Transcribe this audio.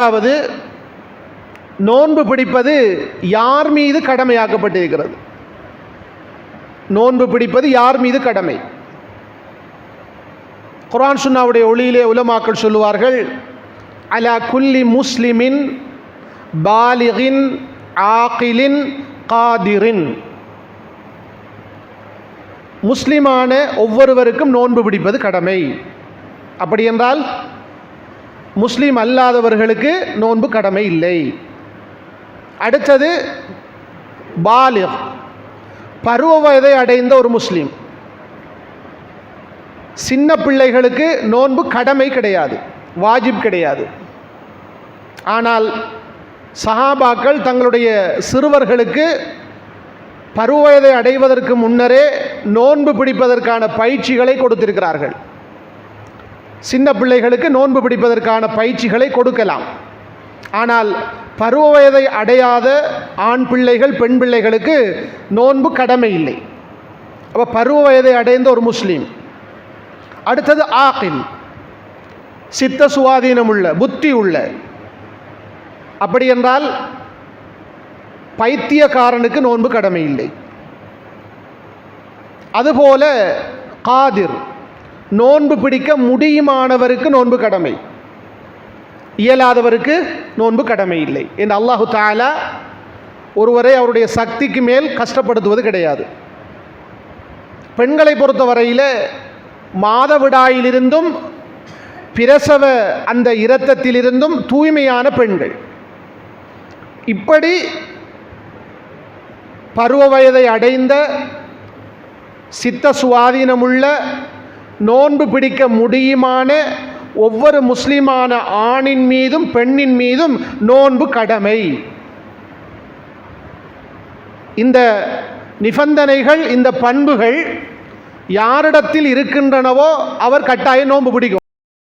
அதாவது நோன்பு பிடிப்பது யார் மீது கடமையாக்கப்பட்டிருக்கிறது? நோன்பு பிடிப்பது யார் மீது கடமை? குரான் சுன்னாவுடைய ஒளியிலே உலமாக்கள் சொல்லுவார்கள் அலா குல்லி முஸ்லிமின் பாலிகின் ஆகிலின் காதிரின். முஸ்லிமான ஒவ்வொருவருக்கும் நோன்பு பிடிப்பது கடமை. அப்படி என்றால் முஸ்லீம் அல்லாதவர்களுக்கு நோன்பு கடமை இல்லை. அடுத்தது பாலிக். பருவ வயதை அடைந்த ஒரு முஸ்லீம். சின்ன பிள்ளைகளுக்கு நோன்பு கடமை கிடையாது வாஜிப் கிடையாது. ஆனால் சஹாபாக்கள் தங்களுடைய சிறுவர்களுக்கு பருவவயதை அடைவதற்கு முன்னரே நோன்பு பிடிப்பதற்கான பயிற்சிகளை கொடுத்திருக்கிறார்கள். சின்ன பிள்ளைகளுக்கு நோன்பு பிடிப்பதற்கான பயிற்சிகளை கொடுக்கலாம். ஆனால் பருவ வயதை அடையாத ஆண் பிள்ளைகள் பெண் பிள்ளைகளுக்கு நோன்பு கடமை இல்லை. அப்போ பருவ வயதை அடைந்த ஒரு முஸ்லீம் அடுத்தது ஆகில் சித்த சுவாதீனம் உள்ள புத்தி உள்ள. அப்படி என்றால் பைத்தியக்காரனுக்கு நோன்பு கடமை இல்லை. அதுபோல காதிர் நோன்பு பிடிக்க முடியுமானவருக்கு நோன்பு கடமை. இயலாதவருக்கு நோன்பு கடமை இல்லை. என்று அல்லாஹு தாலா ஒருவரை அவருடைய சக்திக்கு மேல் கஷ்டப்படுத்துவது கிடையாது. பெண்களை பொறுத்தவரையில் மாதவிடாயிலிருந்தும் பிரசவ அந்த இரத்தத்திலிருந்தும் தூய்மையான பெண்கள். இப்படி பருவ வயதை அடைந்த சித்த சுவாதீனமுள்ள நோன்பு பிடிக்க முடியுமான ஒவ்வொரு முஸ்லிமான ஆணின் மீதும் பெண்ணின் மீதும் நோன்பு கடமை. இந்த நிபந்தனைகள் இந்த பண்புகள் யாரிடத்தில் இருக்கின்றனவோ அவர் கட்டாயம் நோன்பு பிடிக்கும்.